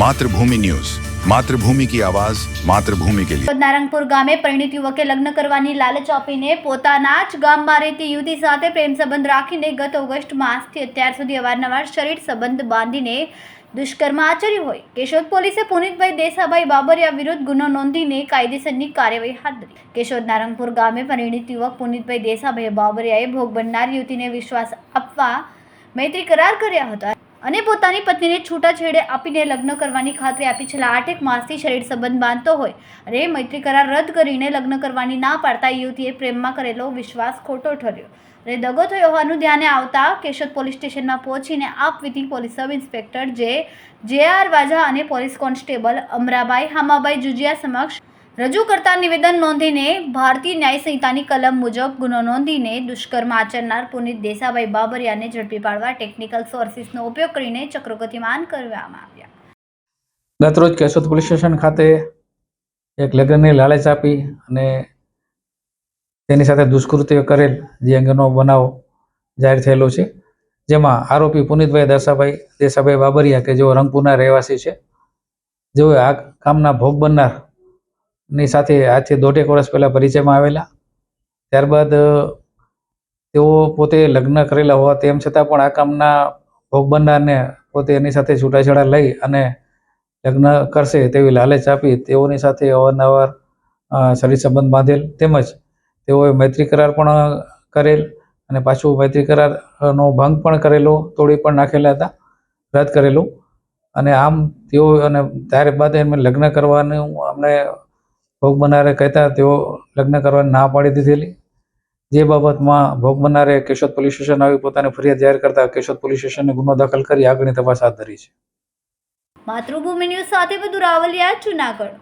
Mathrubhumi news Mathrubhumi કી આવાજ માતૃભૂમિ કે લીએ નારંગપુર ગામે પરિણીત યુવકે લગ્ન કરવાની લાલચ આપીને પોતાના જ ગામમાં રહેતી યુવતી સાથે પ્રેમ સંબંધ રાખીને ગત ઓગસ્ટ માસથી અત્યાર સુધી અવારનવાર શરીર સંબંધ બાંધીને દુષ્કર્મ આચર્યું હોય. કેશોદ પોલીસે પુનિતભાઈ દેસાભાઈ બાબરિયા વિરુદ્ધ ગુનો નોંધીને કાયદેસરની કાર્યવાહી હાથ ધરી. કેશોદ નારંગપુર ગામે પરિણીત યુવક પુનિતભાઈ દેસાભાઈ બાબરિયાએ ભોગ બનનાર યુવતીને વિશ્વાસ આપવા મૈત્રી કરાર કર્યા હતા. અને પોતાની પત્નીને છૂટાછેડે આપીને લગ્ન કરવાની ખાતરી આપી છેલ્લા આઠેક માસથી શરીર સંબંધ બાંધતો હોય. અને મૈત્રી કરાર રદ કરીને લગ્ન કરવાની ના પાડતા યુવતીએ પ્રેમમાં કરેલો વિશ્વાસ ખોટો ઠર્યો. અને દગો થયો હોવાનું ધ્યાને આવતા કેશોદ પોલીસ સ્ટેશનમાં પહોંચીને આપવીતી પોલીસ સબ ઇન્સ્પેક્ટર જે જે આર વાઝા અને પોલીસ કોન્સ્ટેબલ અમરાબાઈ, હામાબાઈ જુજિયા સમક્ષ રજૂ કરતા નિવેદન નોંધીને ભારતીય ન્યાય સંહિતાની કલમ મુજબ ગુનો નોંધીને દુષ્કર્મ આચરનાર પુનિત દેસાભાઈ બાબરિયાને ઝડપી પાડવા ટેકનિકલ સોર્સિસનો ઉપયોગ કરીને ચક્રો ગતિમાન કરવામાં આવ્યા. ગતરોજ કેશોદ પોલીસ સ્ટેશન ખાતે એક લગ્નની લાલચ આપી અને તેની સાથે દુષ્કૃત્ય કરેલ જે અંગેનો બનાવ જાહેર થયેલો છે, જેમાં આરોપી પુનિતભાઈ દસાભાઈ, દેસાભાઈ બાબરિયા કે જેઓ રંગપુરના રહેવાસી છે, જેઓએ આ કામના ભોગ બનનાર ની સાથે આજથી દોઢેક વર્ષ પહેલાં પરિચયમાં આવેલા. ત્યારબાદ તેઓ પોતે લગ્ન કરેલા હોવા તેમ છતાં પણ આ કામના ભોગ બનનારને પોતે એની સાથે છૂટાછેડા લઈ અને લગ્ન કરશે તેવી લાલચ આપી તેઓની સાથે અવારનવાર શરીર સંબંધ બાંધેલ. તેમજ તેઓએ મૈત્રી કરાર પણ કરેલ અને પાછું મૈત્રી કરારનો ભંગ પણ કરેલો, તોડી પણ નાખેલા હતા, રદ કરેલું. અને આમ તેઓ અને ત્યારબાદ એમને લગ્ન કરવાનું અમને ભોગ બનારે કહેતા તેઓ લગ્ન કરવાની ના પાડી દીધેલી. જે બાબતમાં ભોગ બનારે કેશોદ પોલીસ સ્ટેશન આવી પોતાની ફરિયાદ જાહેર કરતા કેશોદ પોલીસ સ્ટેશને ગુનો દાખલ કરી આગળની તપાસ હાથ ધરી છે. માતૃભૂમિ ન્યૂઝ સાથે વધુ રાવલિયા, જુનાગઢ.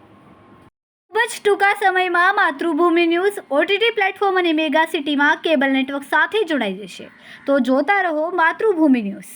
ખૂબ જ ટૂંકા સમયમાં માતૃભૂમિ ન્યૂઝ ઓટીટી પ્લેટફોર્મ અને મેગા સિટીમાં કેબલ નેટવર્ક સાથે જોડાઈ જશે. તો જોતા રહો માતૃભૂમિ ન્યૂઝ.